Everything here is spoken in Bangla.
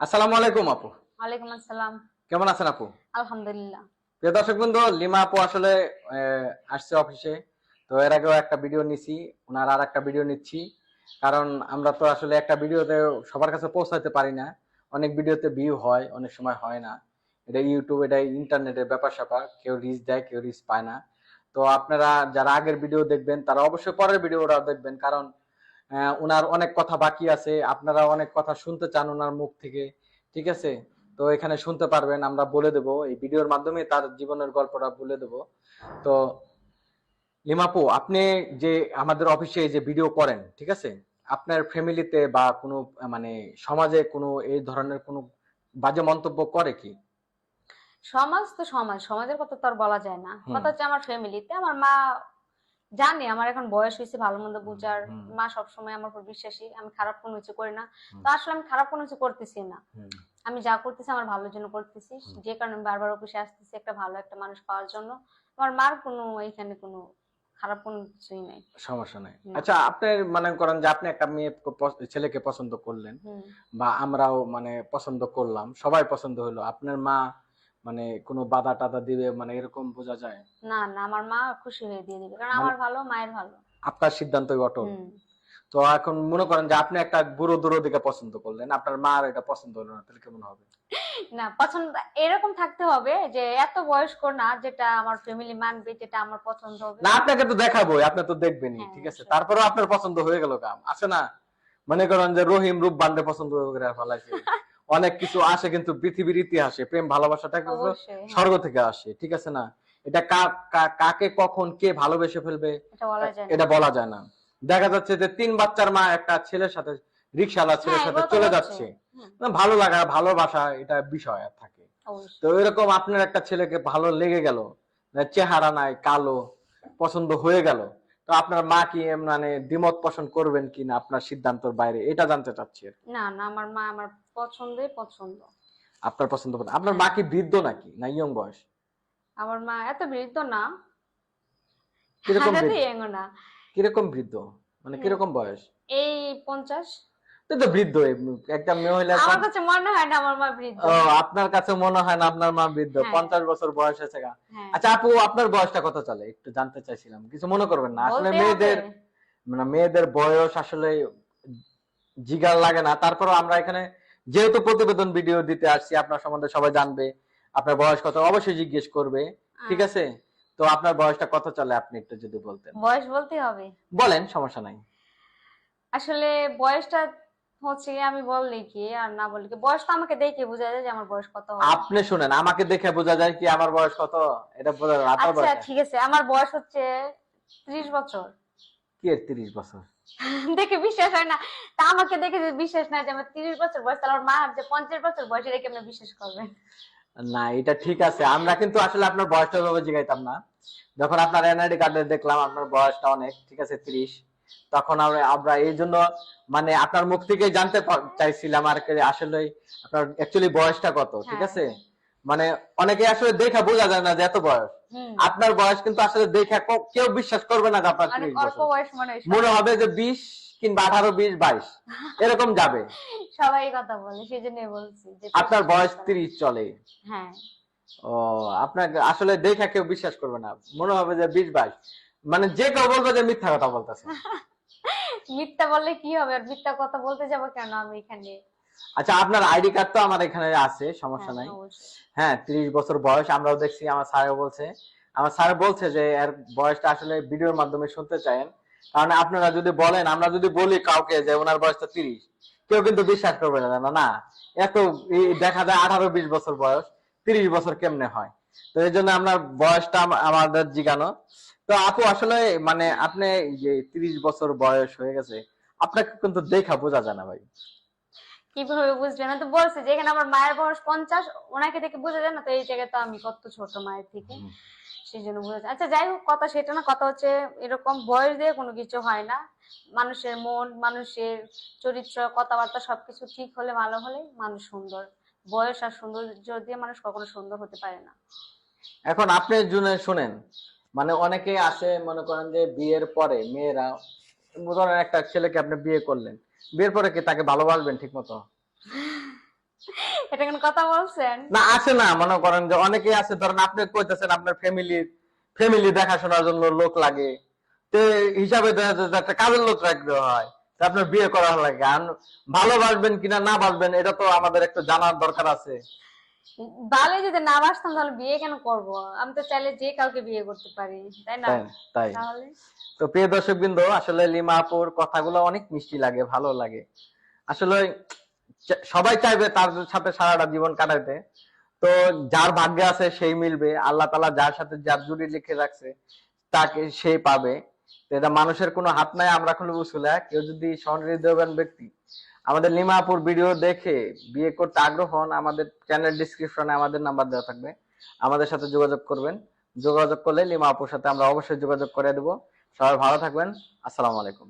আসসালামু আলাইকুম আপু। ওয়ালাইকুম আসসালাম। কেমন আছেন আপু? আলহামদুলিল্লাহ। প্রিয় দর্শক বন্ধু লিমা আপু আসলে আসছে অফিসে। তো এর আগেও একটা ভিডিও নিছি ওনার আর একটা ভিডিও নিচ্ছি। কারণ আমরা তো আসলে একটা ভিডিওতে সবার কাছে পৌঁছাতে পারি না। অনেক ভিডিওতে ভিউ হয় অনেক সময় হয় না। এটা ইউটিউব এটা ইন্টারনেটের ব্যাপার স্যাপার। কেউ রিচ দেয় কেউ রিচ পায় না। তো আপনারা যারা আগের ভিডিও দেখবেন তারা অবশ্যই পরের ভিডিওটা দেখবেন। কারণ ওনার অনেক কথা বাকি আছে। আপনারা অনেক কথা শুনতে চান ওনার মুখ থেকে ঠিক আছে? তো এখানে শুনতে পারবেন আমরা বলে দেব। এই ভিডিওর মাধ্যমে তার জীবনের গল্পটা বলে দেব। তো লিমাপু আপনি যে আমাদের অফিসে যে ভিডিও করেন ঠিক আছে? আপনার ফ্যামিলিতে বা কোনো মানে সমাজে কোনো এই ধরনের কোনো বাজে মন্তব্য করে কি? সমাজ তো সমাজ সমাজের কথা তো আর বলা যায় না। কথা হচ্ছে আমার ফ্যামিলিতে। আমার মা জানে আমার এখন বয়স হয়েছে ভালো মন্দ বুঝার মা সবসময় আমার উপর বিশ্বাসী আমি খারাপ কোনো কিছু করি না। তো আসলে আমি খারাপ কোনো কিছু করতেছি না। আমি যা করতেছি আমার ভালোর জন্য করতেছি। যে কারণে আমি বারবার অফিসে আসতেছি একটা ভালো একটা মানুষ পাওয়ার জন্য। আমার মার কোনো এখানে কোনো খারাপ কোনো কিছুই নাই। সমস্যা নাই। আচ্ছা আপনি মনে করেন যে আপনি একটা মেয়ে ছেলেকে পছন্দ করলেন। বা আমরাও মানে পছন্দ করলাম সবাই পছন্দ হলো। আপনার মা মানে কোনো বাধা টাধা দিবে মানে এরকম বোঝা যায়? না না আমার মা খুশি হয়ে দিয়ে দিবে। কারণ মানে- আমার ভালো মায়ের ভালো। আপনার সিদ্ধান্তই অটল। তো এখন মনে করেন যে আপনি একটা বুড়ো দূরো দিকে পছন্দ করলেন আপনার মা আর এটা পছন্দ হলো না তাহলে কেমন হবে? না পছন্দ এরকম থাকতে হবে যে এত বয়স্ক না যেটা আমার ফ্যামিলি মানবে যেটা আমার পছন্দ হবে। না আপনাকে তো দেখাবো আপনি তো দেখবেনই হ্যাঁ, ঠিক আছে। তারপরেও আপনার পছন্দ হয়ে গেল কাম আছে না? মনে করেন যে রহিম রূপ বান্ধে পছন্দ করে ফেলাইছে অনেক কিছু আসে কিন্তু পৃথিবীর ইতিহাসে প্রেম ভালোবাসাটা কিন্তু হ্যাঁ, স্বর্গ থেকে আসে ঠিক আছে না? এটা কাকে কখন কে ভালোবেসে ফেলবে? এটা বলা যায় না। দেখা যাচ্ছে যে তিন বাচ্চার মা একটা ছেলের সাথে রিক্সাওয়ালা ছেলের হ্যাঁ, সাথে চলে যাচ্ছে। ভালো লাগা ভালোবাসা এটা বিষয় আর থাকে। তো এরকম আপনার একটা ছেলেকে ভালো লেগে গেল চেহারা নাই কালো পছন্দ হয়ে গেল তো আপনার মা কি মানে দ্বিমত পোষণ করবেন কিনা আপনার সিদ্ধান্তর বাইরে? এটা জানতে চাচ্ছি না না আমার মা আমার পছন্দে পছন্দ। আপনার পছন্দ। আপনার মা কি বৃদ্ধ নাকি? না ইয়ং বয়স? আমার মা এত বৃদ্ধ না। কীরকম বৃদ্ধ? না। কীরকম বৃদ্ধ? মানে কীরকম বয়স? এই পঞ্চাশ। তো বৃদ্ধ একটা মহিলা আমার কাছে মনে হয় না আমার মা বৃদ্ধ। ও আপনার কাছে মনে হয় না আপনার মা বৃদ্ধ? হ্যাঁ। পঞ্চাশ বছর বয়স হয়েছে। হ্যাঁ। আচ্ছা আপু আপনার বয়সটা কত চলে? একটু জানতে চাইছিলাম। কিছু মনে করবেন না। আসলে মেয়েদের মানে মেয়েদের বয়স আসলে জিগার লাগে না। তারপরও আমরা এখানে যেহেতু প্রতিবেদন ভিডিও দিতে আসছি আপনার সম্বন্ধে সবাই জানবে। আপনার বয়স কত? অবশ্যই জিজ্ঞেস করবে। ঠিক আছে? তো আপনার বয়সটা কত চলে আপনি একটু যদি বলতেন? বয়স বলতে হবে। বলেন সমস্যা নাই। আসলে বয়সটা হচ্ছে আমি বললে কি আর না বললে কি বয়সটা আমাকে দেখে বোঝা যায় যে আমার বয়স কত আপনি শুনেন আমাকে দেখে বোঝা যায় কি আমার বয়স কত? এটা বোঝা যায় আপনার আচ্ছা ঠিক আছে আমার বয়স হচ্ছে ত্রিশ বছর। কি এর তিরিশ বছর? দেখে বিশ্বাস হয় না। তা আমাকে দেখে যদি বিশ্বাস না যে আমার তিরিশ বছর বয়স তাহলে আমার মা যে পঞ্চাশ বছর বয়স এটা কেমন বিশ্বাস করবেন? না এটা ঠিক আছে। আমরা কিন্তু আসলে আপনার বয়সটা ভাবে জিগাইতাম না। যখন আপনার এনআইডি কার্ডে দেখলাম আপনার বয়সটা অনেক ঠিক আছে ত্রিশ। তখন আমরা এই জন্য মানে আপনার মুখ থেকে জানতে চাইছিলাম আর কি আসলে আপনার অ্যাকচুয়ালি বয়সটা কত ঠিক হ্যাঁ। আছে? মানে অনেকে আসলে দেখা বোঝা যায় না যে এত বয়স। আপনার বয়স কিন্তু আসলে দেখা কেউ বিশ্বাস করবে না আপনার মনে মনে হবে যে বিশ কিংবা আঠারো বিশ বাইশ এরকম যাবে। সবাই কথা বলে সেই জন্যই বলছি আপনার বয়স। ত্রিশ চলে। হ্যাঁ। ও আপনাকে আসলে দেখা কেউ বিশ্বাস করবে না। মনে হবে যে বিশ বাইশ। মানে যে কেউ বলবে যে মিথ্যা কথা বলতেছে। মিথ্যা বললে কি হবে? আর মিথ্যা কথা বলতে যাব কেন আমি এখানে? আচ্ছা আপনার আইডি কার্ড তো আমার এখানে আছে সমস্যা হ্যাঁ, নাই। হ্যাঁ ত্রিশ বছর বয়স আমরাও দেখছি আমার স্যারও বলছে। আমার স্যার বলছে যে এর বয়সটা আসলে ভিডিওর মাধ্যমে শুনতে চান কারণ আপনারা যদি বলেন আমরা যদি বলি কাউকে যে ওনার বয়সটা তিরিশ কেউ কিন্তু বিশ্বাস করবে না না না? এত দেখা যায় আঠারো বিশ বছর বয়স তিরিশ বছর কেমনে হয়? তো এই জন্য আপনার বয়সটা আমাদের জিগানো। তো আপু আসলে মানে আপনি যে তিরিশ বছর বয়স হয়ে গেছে আপনাকে কিন্তু দেখা বোঝা যায় না ভাই। কীভাবে বুঝবে না? তো বলছে যে এখানে আমার মায়ের বয়স পঞ্চাশ ওনাকে দেখে বোঝা যায় না তো এই জায়গায় তো আমি কত ছোট মায়ের থেকে। সেই জন্য বোঝা যায়। আচ্ছা যাই হোক কথা সেটা না কথা হচ্ছে এরকম বয়স দিয়ে কোনো কিছু হয় না। মানুষের মন মানুষের চরিত্র কথাবার্তা সবকিছু ঠিক হলে ভালো হলে মানুষ সুন্দর। বয়স আর সৌন্দর্য দিয়ে মানুষ কখনো সুন্দর হতে পারে না। এখন আপনি জুনে শুনেন মানে অনেকে আসে মনে করেন যে বিয়ের পরে মেয়েরা ধরেন একটা ছেলেকে আপনি বিয়ে করলেন বিয়ের পরে কি তাকে ভালোবাসবেন ঠিক মতো এটা কোন কথা বলছেন? না আছে না মনে করেন যে অনেকেই আছে ধরেন আপনি কইতেছেন আপনার ফ্যামিলি ফ্যামিলি দেখাশোনার জন্য লোক লাগে তো হিসাবে একটা কাজের লোক রাখতে হয় তা আপনার বিয়ে করা লাগে। ভালোবাসবেন কিনা না বাসবেন এটা তো আমাদের একটু জানার দরকার আছে। ভালো যদি না বাসতাম তাহলে বিয়ে কেন করব? আমি তো চাইলে যে কাউকে বিয়ে করতে পারি তাই না? তাই তো প্রিয় দর্শক বিন্দু আসলে লিমা আপুর কথাগুলো অনেক মিষ্টি লাগে ভালো লাগে। আসলে সবাই চাইবে তার সাথে সারাটা জীবন কাটাইতে। তো যার ভাগ্যে আছে সেই মিলবে আল্লাহ তালা যার সাথে যার জুড়ি লিখে রাখছে তাকে সেই পাবে। এটা মানুষের কোনো হাত নাই আমরা খুলে বুঝলে কেউ যদি সহৃদয়বান ব্যক্তি আমাদের লিমাপুর ভিডিও দেখে বিয়ে করতে আগ্রহ হন, আমাদের চ্যানেল ডিসক্রিপশনে আমাদের নাম্বার দেওয়া থাকবে। আমাদের সাথে যোগাযোগ করবেন। যোগাযোগ করলে লিমাপুর সাথে আমরা অবশ্যই যোগাযোগ করে দেবো। সবাই ভালো থাকবেন। আসসালামু আলাইকুম।